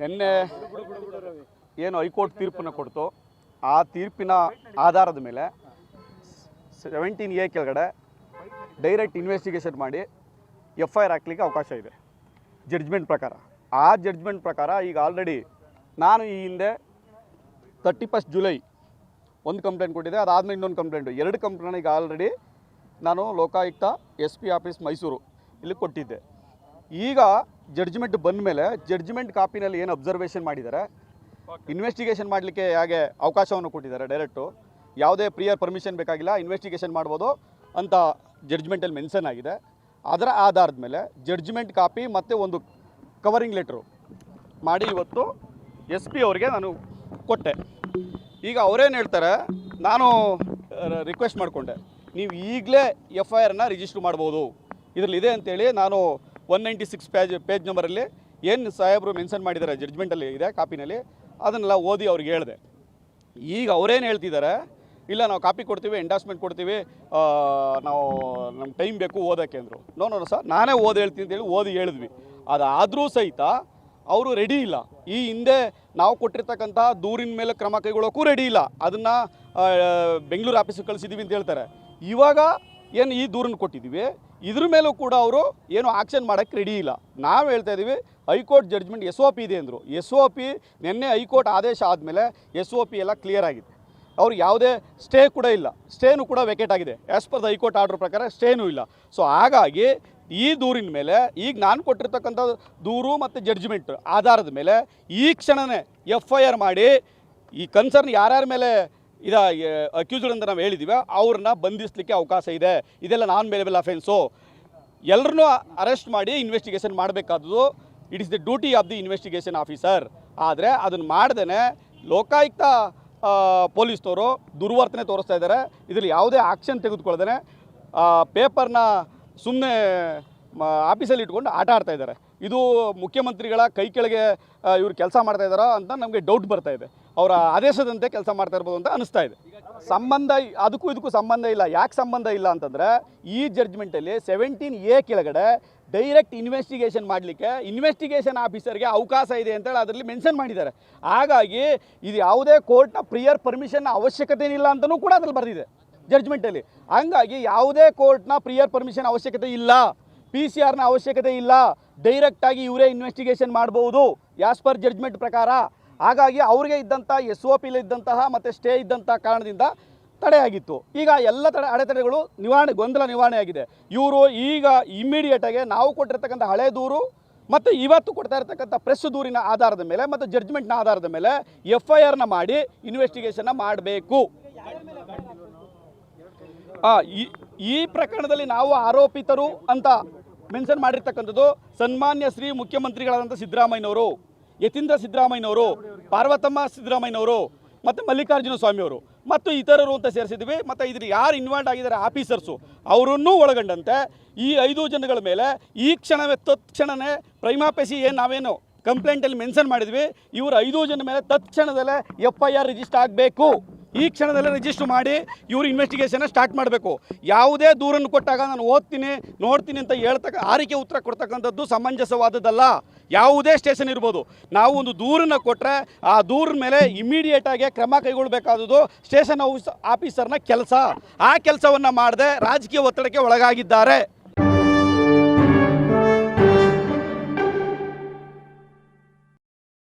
ನಿನ್ನೆ ಏನು ಹೈಕೋರ್ಟ್ ತೀರ್ಪನ್ನು ಕೊಡ್ತು, ಆ ತೀರ್ಪಿನ ಆಧಾರದ ಮೇಲೆ ಸೆವೆಂಟೀನ್ ಎ ಕೆಳಗಡೆ ಡೈರೆಕ್ಟ್ ಇನ್ವೆಸ್ಟಿಗೇಷನ್ ಮಾಡಿ ಎಫ್ ಐ ಆರ್ ಹಾಕ್ಲಿಕ್ಕೆ ಅವಕಾಶ ಇದೆ ಜಡ್ಜ್ಮೆಂಟ್ ಪ್ರಕಾರ. ಆ ಜಡ್ಜ್ಮೆಂಟ್ ಪ್ರಕಾರ ಈಗ ಆಲ್ರೆಡಿ ನಾನು ಈ ಹಿಂದೆ ತರ್ಟಿ ಫಸ್ಟ್ ಜುಲೈ ಒಂದು ಕಂಪ್ಲೇಂಟ್ ಕೊಟ್ಟಿದೆ ಅದಾದಮೇಲೆ ಇನ್ನೊಂದು ಕಂಪ್ಲೇಂಟು ಎರಡು ಕಂಪ್ಲೇಂಟ್ ಈಗ ಆಲ್ರೆಡಿ ನಾನು Lokayukta S P office Mysuru ಇಲ್ಲಿ ಕೊಟ್ಟಿದ್ದೆ. ಈಗ ಜಡ್ಜ್ಮೆಂಟ್ ಬಂದ ಮೇಲೆ ಜಡ್ಜ್ಮೆಂಟ್ ಕಾಪಿನಲ್ಲಿ ಏನು ಅಬ್ಸರ್ವೇಷನ್ ಮಾಡಿದ್ದಾರೆ ಇನ್ವೆಸ್ಟಿಗೇಷನ್ ಮಾಡಲಿಕ್ಕೆ ಹೇಗೆ ಅವಕಾಶವನ್ನು ಕೊಟ್ಟಿದ್ದಾರೆ ಡೈರೆಕ್ಟು ಯಾವುದೇ ಪ್ರಿಯರ್ ಪರ್ಮಿಷನ್ ಬೇಕಾಗಿಲ್ಲ ಇನ್ವೆಸ್ಟಿಗೇಷನ್ ಮಾಡ್ಬೋದು ಅಂತ ಜಡ್ಜ್ಮೆಂಟಲ್ಲಿ ಮೆನ್ಷನ್ ಆಗಿದೆ. ಅದರ ಆಧಾರದ ಮೇಲೆ ಜಡ್ಜ್ಮೆಂಟ್ ಕಾಪಿ ಮತ್ತು ಒಂದು ಕವರಿಂಗ್ ಲೆಟ್ರು ಮಾಡಿ ಇವತ್ತು ಎಸ್ ಪಿ ಅವರಿಗೆ ನಾನು ಕೊಟ್ಟೆ. ಈಗ ಅವರೇನು ಹೇಳ್ತಾರೆ ನಾನು ರಿಕ್ವೆಸ್ಟ್ ಮಾಡಿಕೊಂಡೆ. ನೀವು ಈಗಲೇ ಎಫ್ ಐ ಆರ್ನ ರಿಜಿಸ್ಟ್ರ್ ಮಾಡ್ಬೋದು. ಇದರಲ್ಲಿ ಇದೆ ಅಂತೇಳಿ ನಾನು one ninety six page page ನಂಬರಲ್ಲಿ ಏನು ಸಾಹೇಬರು ಮೆನ್ಷನ್ ಮಾಡಿದ್ದಾರೆ ಜಡ್ಜ್ಮೆಂಟಲ್ಲಿ ಇದೆ ಕಾಪಿನಲ್ಲಿ ಅದನ್ನೆಲ್ಲ ಓದಿ ಅವ್ರಿಗೆ ಹೇಳಿದೆ. ಈಗ ಅವರೇನು ಹೇಳ್ತಿದ್ದಾರೆ ಇಲ್ಲ ನಾವು ಕಾಪಿ ಕೊಡ್ತೀವಿ ಎಂಡಾಸ್ಮೆಂಟ್ ಕೊಡ್ತೀವಿ ನಾವು ನಮ್ಮ ಟೈಮ್ ಬೇಕು ಓದೋಕ್ಕೆ ಅಂದರು. ನೋ ನೋ ಸರ್ ನಾನೇ ಓದಿ ಹೇಳ್ತೀನಿ ಅಂತೇಳಿ ಓದಿ ಹೇಳಿದ್ವಿ. ಅದಾದರೂ ಸಹಿತ ಅವರು ರೆಡಿ ಇಲ್ಲ. ಈ ಹಿಂದೆ ನಾವು ಕೊಟ್ಟಿರ್ತಕ್ಕಂಥ ದೂರಿನ ಮೇಲೆ ಕ್ರಮ ಕೈಗೊಳ್ಳೋಕ್ಕೂ ರೆಡಿ ಇಲ್ಲ. ಅದನ್ನು ಬೆಂಗಳೂರು ಆಫೀಸಿಗೆ ಕಳಿಸಿದ್ದೀವಿ ಅಂತ ಹೇಳ್ತಾರೆ. ಇವಾಗ ಏನು ಈ ದೂರನ್ನು ಕೊಟ್ಟಿದ್ದೀವಿ? ಇದ್ರ ಮೇಲೂ ಕೂಡ ಅವರು ಏನು ಆಕ್ಷನ್ ಮಾಡೋಕ್ಕೆ ರೆಡಿ ಇಲ್ಲ. ನಾವು ಹೇಳ್ತಾ ಇದ್ದೀವಿ high court judgment S O P ಇದೆ ಅಂದರು. ಎಸ್ ಒ ಪಿ ನಿನ್ನೆ ಹೈಕೋರ್ಟ್ ಆದೇಶ ಆದಮೇಲೆ ಎಸ್ ಒ ಪಿ ಎಲ್ಲ ಕ್ಲಿಯರ್ ಆಗಿದೆ. ಅವ್ರು ಯಾವುದೇ ಸ್ಟೇ ಕೂಡ ಇಲ್ಲ. ಸ್ಟೇನು ಕೂಡ ವೆಕೇಟ್ ಆಗಿದೆ. As per the high court order ಪ್ರಕಾರ ಸ್ಟೇನೂ ಇಲ್ಲ. ಸೊ ಹಾಗಾಗಿ ಈ ದೂರಿನ ಮೇಲೆ ಈಗ ನಾನು ಕೊಟ್ಟಿರ್ತಕ್ಕಂಥ ದೂರು ಮತ್ತು ಜಡ್ಜ್ಮೆಂಟ್ ಆಧಾರದ ಮೇಲೆ ಈ ಕ್ಷಣವೇ ಎಫ್ ಐ ಆರ್ ಮಾಡಿ ಈ ಕನ್ಸರ್ನ್ ಯಾರ್ಯಾರ ಮೇಲೆ ಇದ ಅಕ್ಯೂಸ್ಡ್ ಅಂತ ನಾವು ಹೇಳಿದ್ದೀವಿ ಅವ್ರನ್ನ ಬಂಧಿಸಲಿಕ್ಕೆ ಅವಕಾಶ ಇದೆ. ಇದೆಲ್ಲ ನಾನ್ ಮೇಲೆಬಲ್ ಅಫೆನ್ಸು ಎಲ್ಲರನ್ನೂ ಅರೆಸ್ಟ್ ಮಾಡಿ investigation ಮಾಡಬೇಕಾದ್ದು it is the duty of the investigation officer ಆದರೆ ಅದನ್ನು ಮಾಡ್ದೇ ಲೋಕಾಯುಕ್ತ ಪೊಲೀಸ್ನವರು ದುರ್ವರ್ತನೆ ತೋರಿಸ್ತಾ ಇದ್ದಾರೆ ಇದರಲ್ಲಿ ಯಾವುದೇ ಆಕ್ಷನ್ ತೆಗೆದುಕೊಳ್ದೇ ಪೇಪರ್ನ ಸುಮ್ಮನೆ ಆಫೀಸಲ್ಲಿ ಇಟ್ಕೊಂಡು ಆಟ ಆಡ್ತಾ ಇದ್ದಾರೆ ಇದು ಮುಖ್ಯಮಂತ್ರಿಗಳ ಕೈ ಕೆಳಗೆ ಇವರು ಕೆಲಸ ಮಾಡ್ತಾ ಇದ್ದಾರೋ ಅಂತ ನಮಗೆ ಡೌಟ್ ಬರ್ತಾ ಇದೆ. ಅವರ ಆದೇಶದಂತೆ ಕೆಲಸ ಮಾಡ್ತಾ ಇರ್ಬೋದು ಅಂತ ಅನಿಸ್ತಾ ಇದೆ. ಸಂಬಂಧ ಅದಕ್ಕೂ ಇದಕ್ಕೂ ಸಂಬಂಧ ಇಲ್ಲ. ಯಾಕೆ ಸಂಬಂಧ ಇಲ್ಲ ಅಂತಂದರೆ ಈ ಜಡ್ಜ್ಮೆಂಟಲ್ಲಿ ಸೆವೆಂಟೀನ್ ಎ ಕೆಳಗಡೆ ಡೈರೆಕ್ಟ್ ಇನ್ವೆಸ್ಟಿಗೇಷನ್ ಮಾಡಲಿಕ್ಕೆ ಇನ್ವೆಸ್ಟಿಗೇಷನ್ ಆಫೀಸರ್ಗೆ ಅವಕಾಶ ಇದೆ ಅಂತೇಳಿ ಅದರಲ್ಲಿ ಮೆನ್ಷನ್ ಮಾಡಿದ್ದಾರೆ. ಹಾಗಾಗಿ ಇದು ಯಾವುದೇ ಕೋರ್ಟ್ನ ಪ್ರಿಯರ್ ಪರ್ಮಿಷನ್ ಅವಶ್ಯಕತೆ ಇಲ್ಲ ಅಂತಲೂ ಕೂಡ ಅದ್ರಲ್ಲಿ ಬರೆದಿದೆ ಜಡ್ಜ್ಮೆಂಟಲ್ಲಿ ಹಂಗಾಗಿ ಯಾವುದೇ ಕೋರ್ಟ್ನ ಪ್ರಿಯರ್ ಪರ್ಮಿಷನ್ ಅವಶ್ಯಕತೆ ಇಲ್ಲ. ಪಿ ಸಿ ಆರ್ನ ಅವಶ್ಯಕತೆ ಇಲ್ಲ. ಡೈರೆಕ್ಟಾಗಿ ಇವರೇ ಇನ್ವೆಸ್ಟಿಗೇಷನ್ ಮಾಡ್ಬೋದು. ಯಾಸ್ ಪರ್ ಜಡ್ಜ್ಮೆಂಟ್ ಪ್ರಕಾರ ಹಾಗಾಗಿ ಅವ್ರಿಗೆ ಇದ್ದಂಥ ಎಸ್ ಒ ಪಿಲಿ ಇದ್ದಂತಹ ಮತ್ತು ಸ್ಟೇ ಇದ್ದಂಥ ಕಾರಣದಿಂದ ತಡೆಯಾಗಿತ್ತು ಈಗ ಎಲ್ಲ ತಡೆ ಅಡೆತಡೆಗಳು ನಿವಾರಣೆ, ಗೊಂದಲ ನಿವಾರಣೆ ಆಗಿದೆ. ಇವರು ಈಗ ಇಮ್ಮಿಡಿಯೇಟಾಗಿ ನಾವು ಕೊಟ್ಟಿರ್ತಕ್ಕಂಥ ಹಳೆ ದೂರು ಮತ್ತು ಇವತ್ತು ಕೊಡ್ತಾ ಇರತಕ್ಕಂಥ ಪ್ರೆಸ್ ದೂರಿನ ಆಧಾರದ ಮೇಲೆ ಮತ್ತು ಜಡ್ಜ್ಮೆಂಟ್ನ ಆಧಾರದ ಮೇಲೆ ಎಫ್ ಐ ಆರ್ನ ಮಾಡಿ ಇನ್ವೆಸ್ಟಿಗೇಷನ್ನ ಮಾಡಬೇಕು. ಈ ಪ್ರಕರಣದಲ್ಲಿ ನಾವು ಆರೋಪಿತರು ಅಂತ ಮೆನ್ಷನ್ ಮಾಡಿರ್ತಕ್ಕಂಥದ್ದು ಸನ್ಮಾನ್ಯ ಶ್ರೀ ಮುಖ್ಯಮಂತ್ರಿಗಳಾದಂಥ ಸಿದ್ದರಾಮಯ್ಯನವರು. ಯತೀಂದ್ರ ಸಿದ್ದರಾಮಯ್ಯನವರು, ಪಾರ್ವತಮ್ಮ ಸಿದ್ದರಾಮಯ್ಯನವರು ಮತ್ತು ಮಲ್ಲಿಕಾರ್ಜುನ ಸ್ವಾಮಿಯವರು ಮತ್ತು ಇತರರು ಅಂತ ಸೇರಿಸಿದ್ವಿ ಮತ್ತು ಇದ್ರ ಯಾರು ಇನ್ವಾಲ್ವ್ ಆಗಿದ್ದಾರೆ ಆಫೀಸರ್ಸು ಅವರನ್ನೂ ಒಳಗೊಂಡಂತೆ ಈ ಐದು ಜನಗಳ ಮೇಲೆ ಈ ಕ್ಷಣವೇ ತತ್ಕ್ಷಣವೇ ಪ್ರೈಮಾಪೇಸಿ ಏನು ನಾವೇನು ಕಂಪ್ಲೇಂಟಲ್ಲಿ ಮೆನ್ಷನ್ ಮಾಡಿದ್ವಿ. ಇವರು ಐದು ಜನ ಮೇಲೆ ತತ್ಕ್ಷಣದಲ್ಲೇ ಎಫ್ ಐ ರಿಜಿಸ್ಟರ್ ಆಗಬೇಕು. ಈ ಕ್ಷಣದಲ್ಲೇ ರಿಜಿಸ್ಟರ್ ಮಾಡಿ ಇವರು ಇನ್ವೆಸ್ಟಿಗೇಷನ್ ಸ್ಟಾರ್ಟ್ ಮಾಡಬೇಕು. ಯಾವುದೇ ದೂರನ್ನು ಕೊಟ್ಟಾಗ ನಾನು ಓದ್ತೀನಿ, ನೋಡ್ತೀನಿ ಅಂತ ಹೇಳ್ತಕ್ಕ ಆರಿಕೆ ಉತ್ತರ ಕೊಡ್ತಕ್ಕಂಥದ್ದು ಸಮಂಜಸವಾದದ್ದಲ್ಲ. ಯಾವುದೇ ಸ್ಟೇಷನ್ ಇರ್ಬೋದು. ನಾವು ಒಂದು ದೂರನ್ನು ಕೊಟ್ಟರೆ ಆ ದೂರ ಮೇಲೆ ಇಮಿಡಿಯೇಟಾಗಿ ಕ್ರಮ ಕೈಗೊಳ್ಳಬೇಕಾದದ್ದು ಸ್ಟೇಷನ್ ಆಫೀಸರ್ನ ಕೆಲಸ. ಆ ಕೆಲಸವನ್ನು ಮಾಡದೆ ರಾಜಕೀಯ ಒತ್ತಡಕ್ಕೆ ಒಳಗಾಗಿದ್ದಾರೆ.